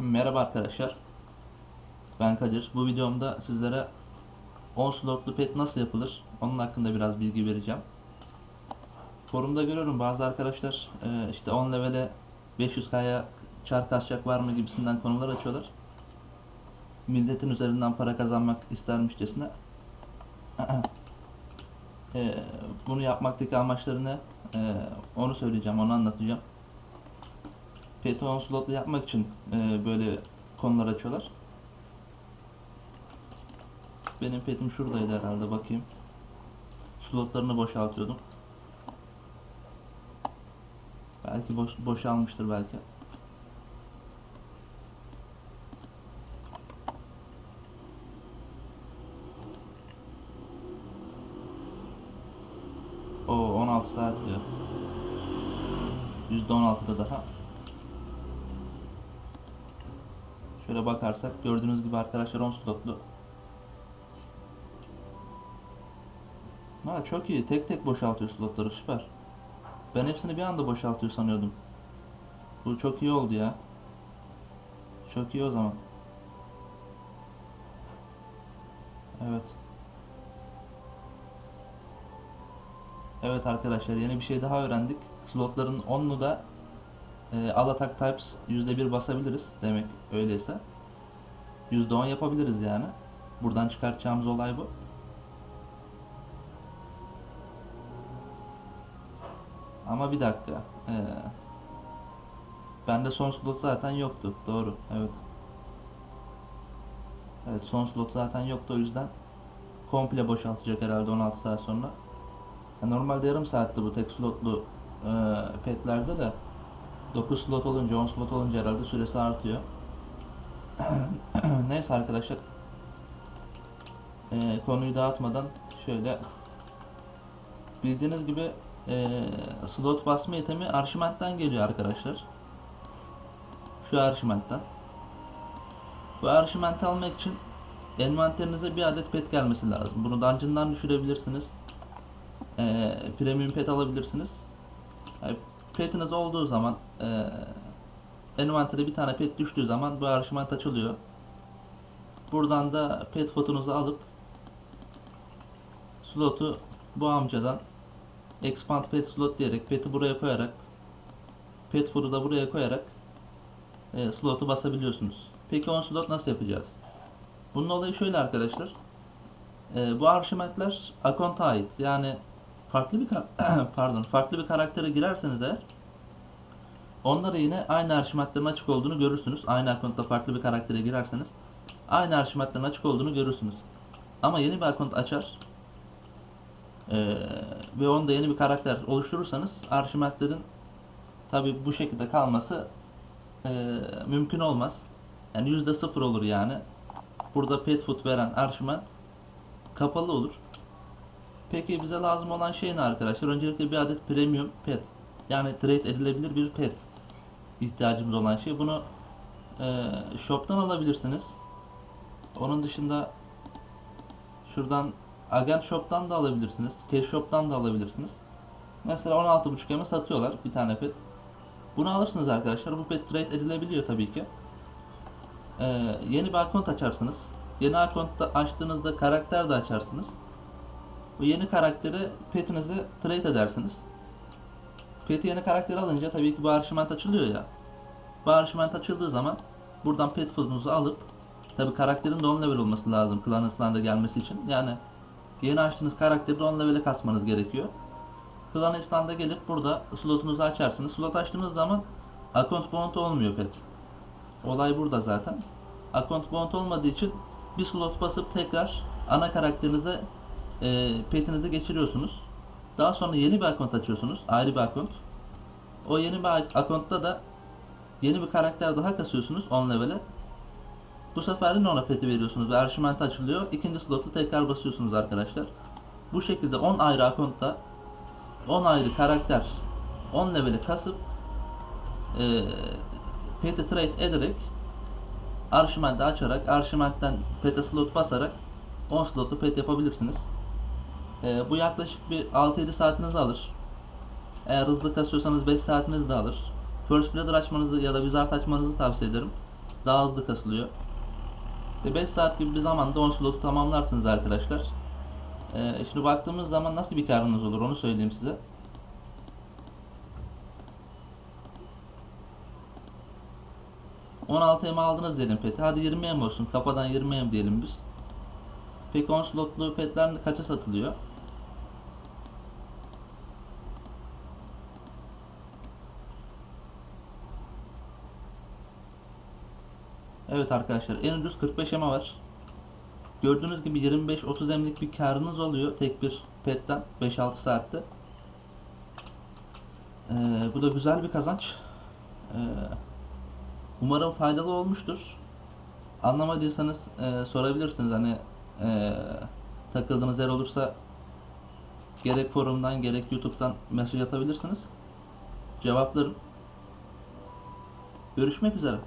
Merhaba arkadaşlar. Ben Kadir. Bu videomda sizlere 10 slotlu pet nasıl yapılır? Onun hakkında biraz bilgi vereceğim. Forumda görüyorum bazı arkadaşlar e, işte 10 levele 500k'ya çar kasacak var mı gibisinden konular açıyorlar. Milletin üzerinden para kazanmak istermişçesine. E, bunu yapmaktaki amaçları ne? E, onu söyleyeceğim, onu anlatacağım. Peti 10 slotlu yapmak için e, böyle konular açıyorlar. Benim petim şuradaydı herhalde bakayım. Slotlarını boşaltıyordum. Belki boş, boşalmıştır belki. O 16 saat diyor. %16'da daha. Şöyle bakarsak gördüğünüz gibi arkadaşlar 10 slotlu. Ha çok iyi. Tek tek boşaltıyor slotları süper. Ben hepsini bir anda boşaltıyor sanıyordum. Bu çok iyi oldu ya. Çok iyi o zaman. Evet. Evet arkadaşlar yeni bir şey daha öğrendik. Slotların 10'unu da e, all attack types %1 basabiliriz demek öyleyse. %10 yapabiliriz yani. Buradan çıkartacağımız olay bu. Ama bir dakika. Ee, bende son slot zaten yoktu. Doğru. Evet. Evet son slot zaten yoktu o yüzden komple boşaltacak herhalde 16 saat sonra. Ya normalde yarım saatti bu tek slotlu e, petlerde de 9 slot olunca 10 slot olunca herhalde süresi artıyor. Neyse arkadaşlar. Ee, konuyu dağıtmadan şöyle bildiğiniz gibi e, slot basma itemi arşimentten geliyor arkadaşlar. Şu arşimentten. Bu arşimenti almak için envanterinize bir adet pet gelmesi lazım. Bunu dungeon'dan düşürebilirsiniz. Ee, premium pet alabilirsiniz. Yani petiniz olduğu zaman e, envantere bir tane pet düştüğü zaman bu arşiment açılıyor. Buradan da pet fotonuzu alıp slotu bu amcadan expand pet slot diyerek peti buraya koyarak pet foot'u da buraya koyarak e, slotu basabiliyorsunuz. Peki 10 slot nasıl yapacağız? Bunun olayı şöyle arkadaşlar. E, bu arşimentler akonta ait. Yani farklı bir pardon farklı bir karaktere girerseniz eğer onlara yine aynı arşimetlerin açık olduğunu görürsünüz. Aynı akontta farklı bir karaktere girerseniz aynı arşimetlerin açık olduğunu görürsünüz. Ama yeni bir akont açar ee, ve onda yeni bir karakter oluşturursanız arşimetlerin tabi bu şekilde kalması e, mümkün olmaz. Yani yüzde sıfır olur yani. Burada pet food veren arşimet kapalı olur. Peki bize lazım olan şey ne arkadaşlar? Öncelikle bir adet premium pet. Yani trade edilebilir bir pet ihtiyacımız olan şey. Bunu e, shop'tan alabilirsiniz. Onun dışında şuradan Agent Shop'tan da alabilirsiniz. Cash Shop'tan da alabilirsiniz. Mesela 16.5 eme satıyorlar bir tane pet. Bunu alırsınız arkadaşlar. Bu pet trade edilebiliyor tabii ki. Ee, yeni bir account açarsınız. Yeni account'ta açtığınızda karakter de açarsınız. Bu yeni karakteri petinizi trade edersiniz. Peti yeni karakteri alınca tabii ki bu arşiment açılıyor ya. Bu arşiment açıldığı zaman buradan pet food'unuzu alıp tabii karakterin de 10 level olması lazım klan ıslarında gelmesi için. Yani Yeni açtığınız karakteri de 10 level'e kasmanız gerekiyor. Klan İslam'da gelip burada slotunuzu açarsınız. Slot açtığınız zaman account bound olmuyor pet. Olay burada zaten. Account bound olmadığı için bir slot basıp tekrar ana karakterinize e, petinizi geçiriyorsunuz. Daha sonra yeni bir account açıyorsunuz. Ayrı bir account. O yeni bir account'ta da yeni bir karakter daha kasıyorsunuz 10 level'e. Bu sefer yine ona peti veriyorsunuz ve arşiment açılıyor. İkinci slotu tekrar basıyorsunuz arkadaşlar. Bu şekilde 10 ayrı akontta 10 ayrı karakter 10 leveli kasıp e, peti trade ederek arşimente açarak arşimentten pete slot basarak 10 slotu pet yapabilirsiniz. E, bu yaklaşık bir 6-7 saatinizi alır. Eğer hızlı kasıyorsanız 5 saatiniz de alır. First Blader açmanızı ya da Wizard açmanızı tavsiye ederim. Daha hızlı kasılıyor. 5 saat gibi bir zamanda 10 slotu tamamlarsınız arkadaşlar. Ee, şimdi baktığımız zaman nasıl bir karınız olur onu söyleyeyim size. ...16 M aldınız diyelim peti. Hadi 20 M olsun. Kafadan 20 M diyelim biz. Peki 10 slotlu petler kaça satılıyor? Evet arkadaşlar en ucuz 45 ema var. Gördüğünüz gibi 25-30 emlik bir karınız oluyor tek bir petten 5-6 saatte. Ee, bu da güzel bir kazanç. Ee, umarım faydalı olmuştur. Anlamadıysanız e, sorabilirsiniz hani e, takıldığınız yer olursa gerek forumdan gerek YouTube'dan mesaj atabilirsiniz. Cevaplarım. Görüşmek üzere.